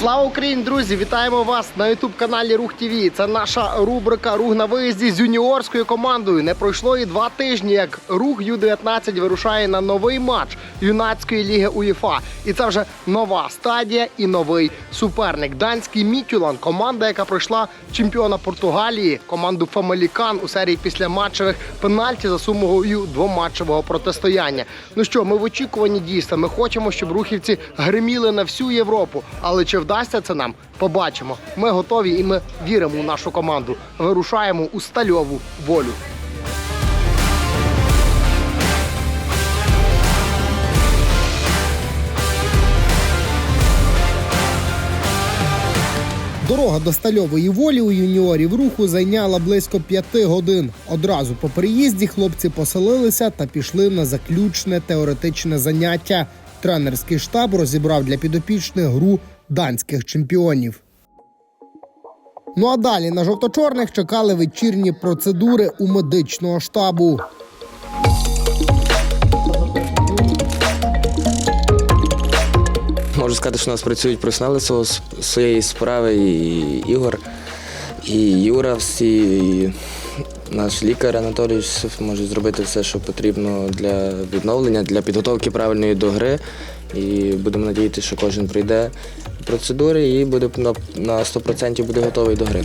Слава Україні, друзі! Вітаємо вас на ютуб каналі Рух ТВ. Це наша рубрика Рух на виїзді з юніорською командою. Не пройшло і два тижні, як рух Ю-19 вирушає на новий матч юнацької ліги УЄФА. І це вже нова стадія і новий суперник. Данський Мітюлан, команда, яка пройшла чемпіона Португалії, команду Фамалікан у серії післяматчевих пенальті за сумою двоматчевого протистояння. Ну що, ми в очікуванні дійства. Ми хочемо, щоб рухівці гриміли на всю Європу. Але чи вдасться це нам? Побачимо. Ми готові і ми віримо у нашу команду. Вирушаємо у стальову волю. Дорога до стальової волі у юніорів руху зайняла близько п'яти годин. Одразу по приїзді хлопці поселилися та пішли на заключне теоретичне заняття. Тренерський штаб розібрав для підопічних гру данських чемпіонів. Ну а далі на жовто-чорних чекали вечірні процедури у медичного штабу. Можу сказати, що у нас працюють професіонали своєї справи і Ігор, і Юра, всі, і наш лікар Анатолій може зробити все, що потрібно для відновлення, для підготовки правильної до гри. І будемо надіятися, що кожен прийде процедури і буде на на 100% буде готовий до гри.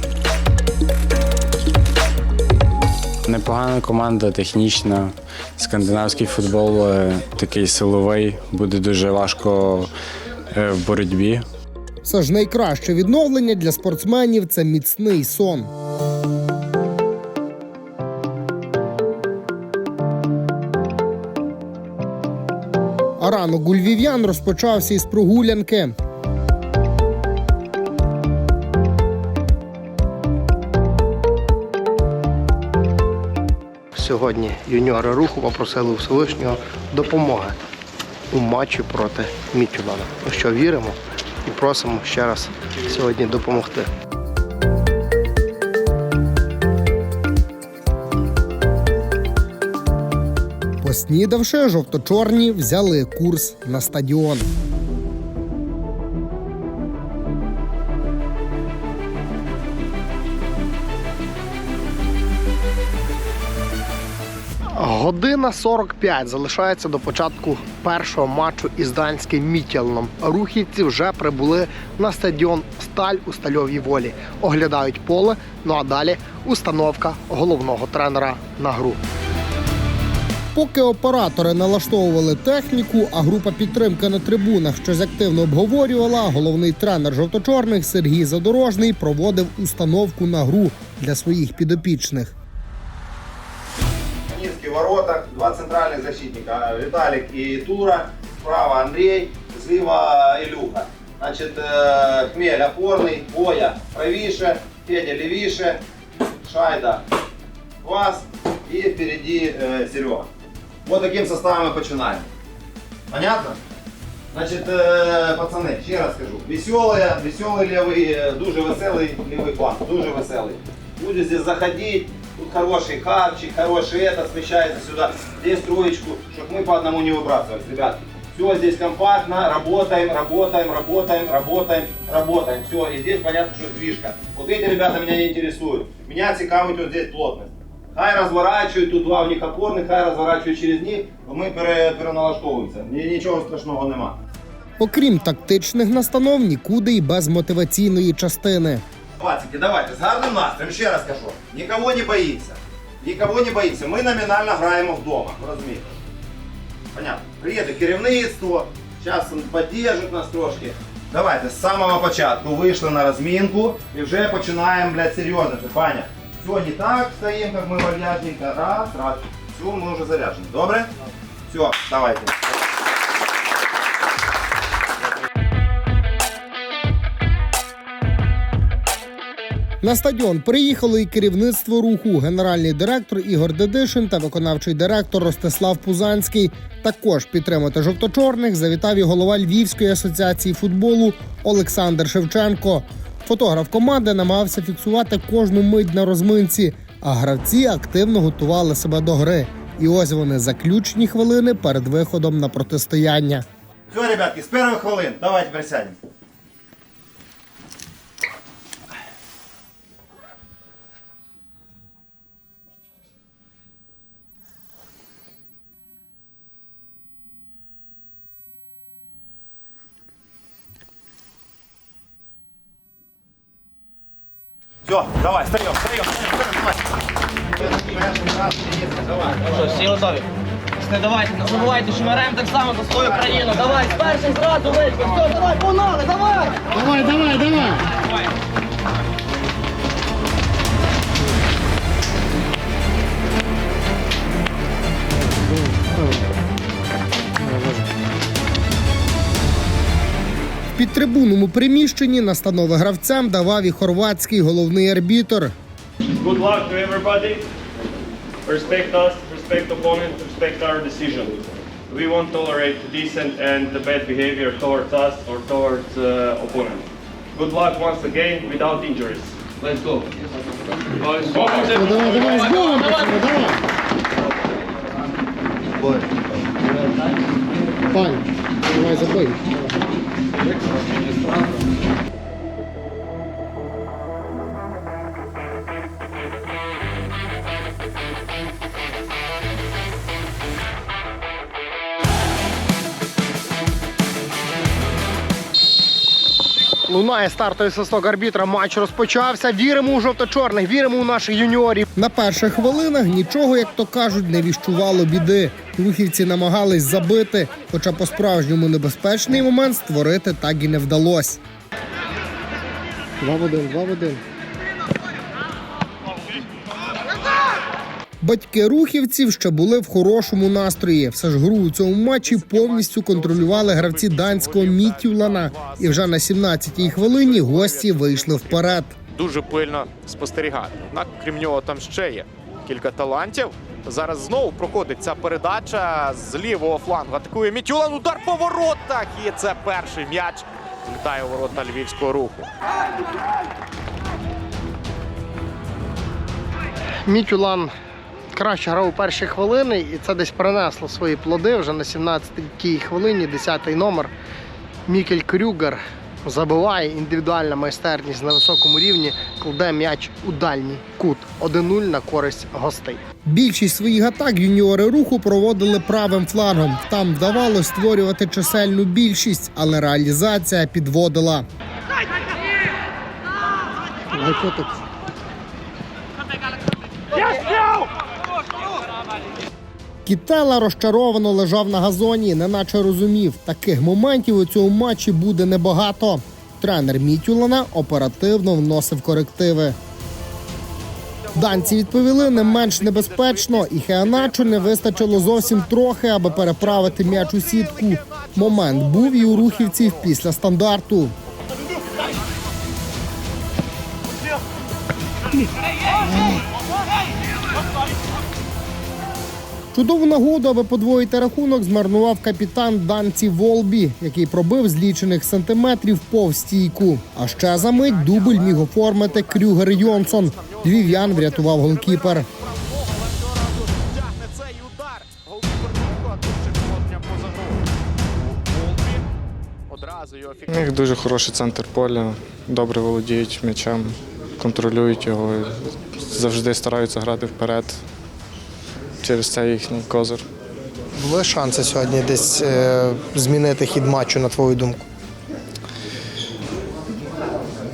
Непогана команда, технічна. Скандинавський футбол е, такий силовий, буде дуже важко е, в боротьбі. Все ж найкраще відновлення для спортсменів це міцний сон. Ранок у львів'ян розпочався із прогулянки. Сьогодні юніори руху попросили у Всевишнього допомоги у матчі проти Мітюлана. Ну що, віримо і просимо ще раз сьогодні допомогти. Поснідавши, жовто-чорні взяли курс на стадіон. Година 45 залишається до початку першого матчу із данським Мітєлном. Рухівці вже прибули на стадіон Сталь у стальовій волі. Оглядають поле. Ну а далі установка головного тренера на гру. Поки оператори налаштовували техніку, а група підтримки на трибунах щось активно обговорювала, головний тренер жовто-чорних Сергій Задорожний проводив установку на гру для своїх підопічних. Низкий воротах, два центральных защитника, Виталик и Тура, справа Андрей, слева Илюха. Значит, э, Хмель опорный, Боя правише, Федя левише, Шайда вас и впереди э, Серега. Вот таким составом мы починаем. Понятно? Значит, э, пацаны, ще раз. Веселые, веселый левый, э, дуже веселый левый фланг, дуже веселый. Будет здесь заходить, тут хороший хавчик, хороший это, смещается сюда. Здесь троечку, чтобы мы по одному не выбрасывались, ребятки. Все здесь компактно, работаем, работаем, работаем, работаем, работаем. Все, и здесь понятно, что движка. Вот эти ребята меня не интересуют. Меня цікавить вот здесь плотность. Хай розворачують, тут два в них опорних, хай розворачують через них, ми пере, переналаштовуємося. Нічого страшного нема. Окрім тактичних настанов, нікуди й без мотиваційної частини. Пацики, давайте, з гарним настроєм, ще раз кажу. Нікого не боїться. Нікого не боїться. Ми номінально граємо вдома, розумієте? Понятно. Приїде керівництво, зараз підтримують нас трошки. Давайте, з самого початку вийшли на розмінку і вже починаємо, блядь, серйозно. Паня, не так стоїмо, як ми вальяжненько. Раз, раз. Все, ми вже заряджені. Добре? Все, давайте. На стадіон приїхало і керівництво руху, генеральний директор Ігор Дедишин та виконавчий директор Ростислав Пузанський. Також підтримати жовто-чорних завітав і голова Львівської асоціації футболу Олександр Шевченко. Фотограф команди намагався фіксувати кожну мить на розминці, а гравці активно готували себе до гри. І ось вони заключні хвилини перед виходом на протистояння. Все, ребятки, з перших хвилин. Давайте присядемо. Все, давай, встаем, встаем. Що, всі готові? Не давайте, не забувайте, що ми граємо так само за свою країну. Давай, перший зразу вийшли. Все, давай, погнали, давай! Давай, давай, давай! В підтрибунному приміщенні настанови гравцям давав і хорватський головний арбітр. Good luck to everybody. Respect us, respect opponent, respect our decision. We won't tolerate decent and bad behavior towards us or towards uh, opponent. Good luck once again without injuries. Let's go. Boys, focus. Давай, давай, з Богом, пацани, давай! Пань, Лунає стартовий свисток арбітра. Матч розпочався. Віримо у жовто-чорних, віримо у наших юніорів. На перших хвилинах нічого, як то кажуть, не віщувало біди. Рухівці намагались забити, хоча по-справжньому небезпечний момент створити так і не вдалося. Два в один, два в один. Батьки рухівців ще були в хорошому настрої. Все ж гру у цьому матчі повністю контролювали гравці данського Мітюлана. І вже на 17-й хвилині гості вийшли вперед. дуже пильно спостерігати. Однак, крім нього, там ще є кілька талантів. Зараз знову проходить ця передача з лівого флангу. Атакує Мітюлан. Удар по воротах. І це перший м'яч. Літає у ворота львівського руху. Мітюлан краще грав у перші хвилини, і це десь принесло свої плоди. Вже на 17-й хвилині, 10-й номер. Мікель Крюгер забиває індивідуальна майстерність на високому рівні, кладе м'яч у дальній кут 1-0 на користь гостей. Більшість своїх атак юніори руху проводили правим флангом. Там вдавалося створювати чисельну більшість, але реалізація підводила. Давай, Кітела розчаровано лежав на газоні, неначе розумів, таких моментів у цьому матчі буде небагато. Тренер Мітюлана оперативно вносив корективи. Данці відповіли не менш небезпечно, і Хеаначу не вистачило зовсім трохи, аби переправити м'яч у сітку. Момент був і у рухівців після стандарту. Чудову нагоду, аби подвоїти рахунок, змарнував капітан Данці Волбі, який пробив з лічених сантиметрів повз стійку. А ще за мить дубль міг оформити Крюгер Йонсон. Львів'ян врятував голкіпер. У них дуже хороший центр поля, добре володіють м'ячем, контролюють його, завжди стараються грати вперед. Через це їхній козир. Були шанси сьогодні десь е, змінити хід матчу, на твою думку?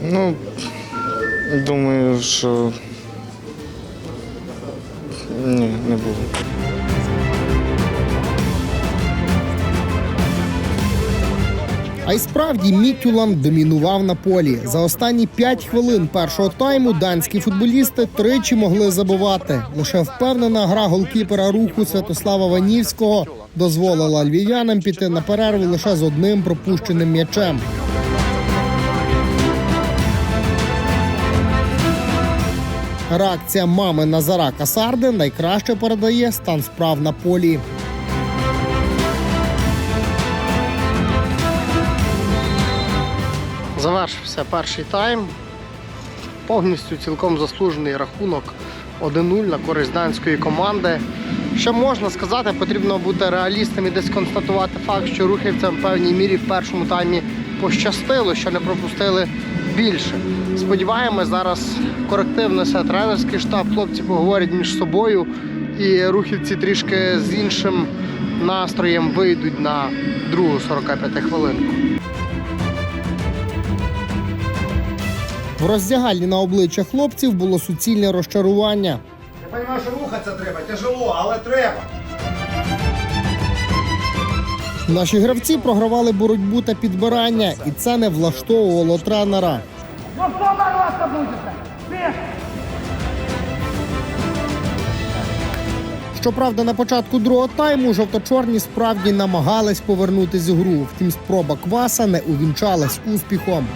Ну, думаю, що ні, не було. А й справді Мітюлан домінував на полі. За останні 5 хвилин першого тайму данські футболісти тричі могли забувати. Лише впевнена гра голкіпера руху Святослава Ванівського дозволила львів'янам піти на перерву лише з одним пропущеним м'ячем. Реакція мами Назара Касарди найкраще передає стан справ на полі. Завершився перший тайм. Повністю цілком заслужений рахунок 1-0 на користь данської команди. Що можна сказати, потрібно бути реалістом і десь констатувати факт, що рухівцям в певній мірі в першому таймі пощастило, що не пропустили більше. Сподіваємось, зараз коректив несе тренерський штаб, хлопці поговорять між собою, і рухівці трішки з іншим настроєм вийдуть на другу 45 хвилинку. В роздягальні на обличчя хлопців було суцільне розчарування. Я розумію, що рухатися треба, тяжело, але треба. Наші гравці програвали боротьбу та підбирання, і це не влаштовувало тренера. Щоправда, на початку другого тайму жовто-чорні справді намагались повернутися в гру. Втім, спроба кваса не увінчалась успіхом.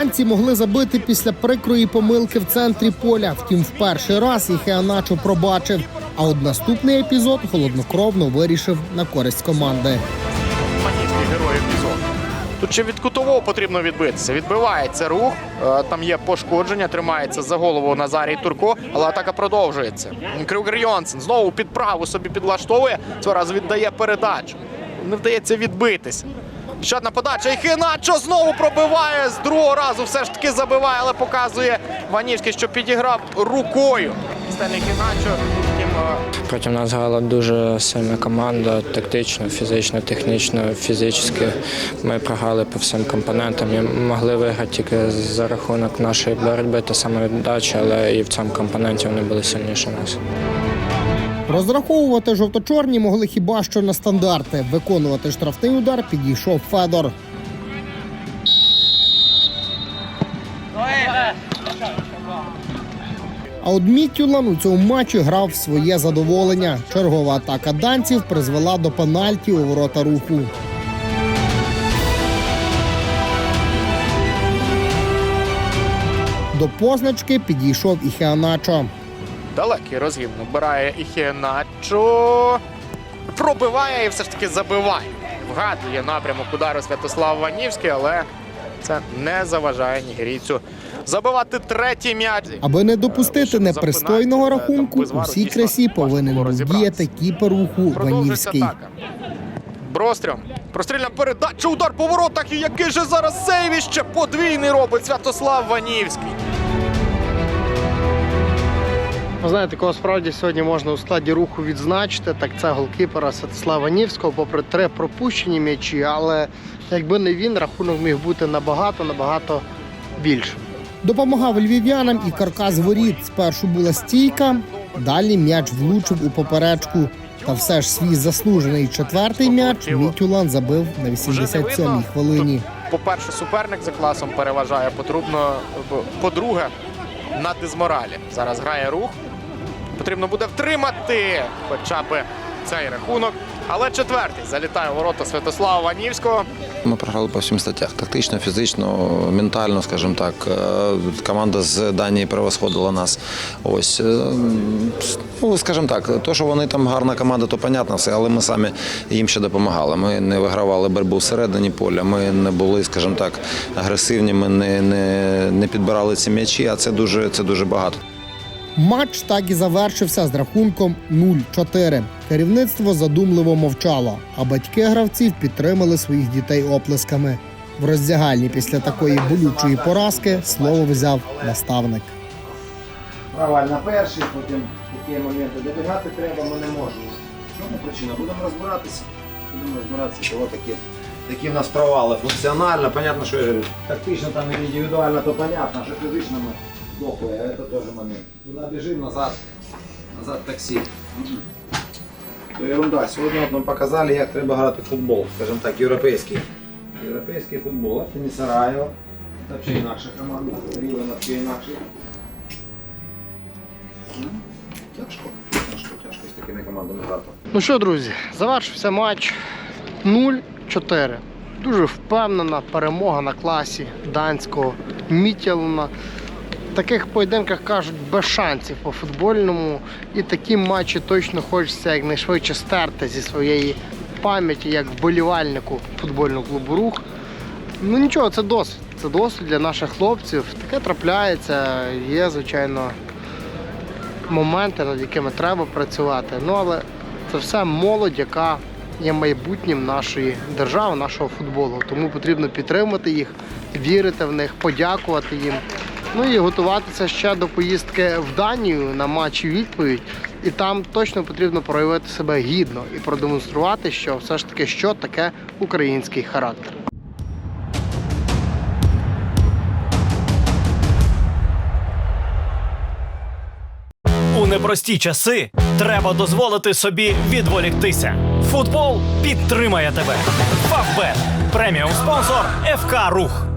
Данці могли забити після прикрої помилки в центрі поля. Втім, в перший раз їх Іаначо пробачив. А от наступний епізод холоднокровно вирішив на користь команди. Герой епізоду. Тут ще від кутового потрібно відбитися. Відбивається рух, е, там є пошкодження, тримається за голову Назарій Турко, але атака продовжується. Крюгер Йонсен знову під праву собі підлаштовує. Цього разу віддає передачу. Не вдається відбитися. Ще одна подача. І Хіначо знову пробиває. З другого разу все ж таки забиває, але показує Ванівський, що підіграв рукою. Стельний Хіначо. Е, Проти нас грала дуже сильна команда, тактично, фізично, технічно, фізично. Ми програли по всім компонентам. І могли виграти тільки за рахунок нашої боротьби та самовіддачі, але і в цьому компоненті вони були сильніші нас. Розраховувати жовто-чорні могли хіба що на стандарти. Виконувати штрафний удар підійшов Федор. А от Мітюлан у цьому матчі грав своє задоволення. Чергова атака данців призвела до пенальті у ворота руху. До позначки підійшов і Хеаначо. Далекий розгін набирає Іхіначо. Пробиває і все ж таки забиває. Вгадує напрямок удару Святослав Ванівський, але це не заважає нігерійцю забивати третій м'яч. Аби не допустити непристойного рахунку, у всій красі повинен був діяти кіпер руху Ванівський. атака. Брострьом. Прострільна передача, удар по воротах. І який же зараз сейвіще подвійний робить Святослав Ванівський. Ви знаєте, кого справді сьогодні можна у складі руху відзначити, так це голкіпера Святослава Нівського, попри три пропущені м'ячі, але якби не він, рахунок міг бути набагато, набагато більшим. Допомагав львів'янам і каркас воріт. Спершу була стійка, далі м'яч влучив у поперечку. Та все ж свій заслужений четвертий м'яч Мітюлан забив на 87-й хвилині. По-перше, суперник за класом переважає потрібно. По-друге, на дизморалі. Зараз грає рух. Потрібно буде втримати хоча б цей рахунок. Але четвертий залітає ворота Святослава Ванівського. Ми програли по всім статтях. Тактично, фізично, ментально, скажімо так. Е, Команда з Данії превосходила нас. Ось. е, Ну, скажімо так, то, що вони там гарна команда, то понятно все, але ми самі їм ще допомагали. Ми не вигравали боротьбу всередині поля, ми не були, скажімо так, агресивні, ми не, не, не підбирали ці м'ячі, а це дуже, це дуже багато. Матч так і завершився з рахунком 0-4. Керівництво задумливо мовчало, а батьки гравців підтримали своїх дітей оплесками. В роздягальні після такої болючої поразки слово взяв наставник. Правильно, перший, потім такі моменти. Добігати треба, ми не можемо. Чому причина? Будемо розбиратися. Будемо розбиратися, чого такі. Такі в нас провали функціонально. Понятно, що я тактично там і індивідуально, то понятно, що фізично ми а це теж момент. Туди біжимо, назад, назад таксі. То ерунда. Сьогодні от нам показали, як треба грати в футбол, скажімо так, європейський. Європейський футбол, а Фіні Сараєво. Це взагалі інакша команда, рівень взагалі інакший. Тяжко, тяжко, тяжко з такими командами грати. Ну що, друзі, завершився матч 0-4. Дуже впевнена перемога на класі данського Мітялуна. Таких поєдинках кажуть без шансів по футбольному. І такі матчі точно хочеться якнайшвидше стерти зі своєї пам'яті, як вболівальнику футбольного клубу рух. Ну нічого, це досвід. Це досвід для наших хлопців. Таке трапляється. Є, звичайно, моменти, над якими треба працювати. Ну але це все молодь, яка є майбутнім нашої держави, нашого футболу. Тому потрібно підтримати їх, вірити в них, подякувати їм Ну і готуватися ще до поїздки в Данію на матч відповідь. І там точно потрібно проявити себе гідно і продемонструвати, що все ж таки що таке український характер. У непрості часи треба дозволити собі відволіктися. Футбол підтримає тебе. Фавбет преміум спонсор ФК Рух.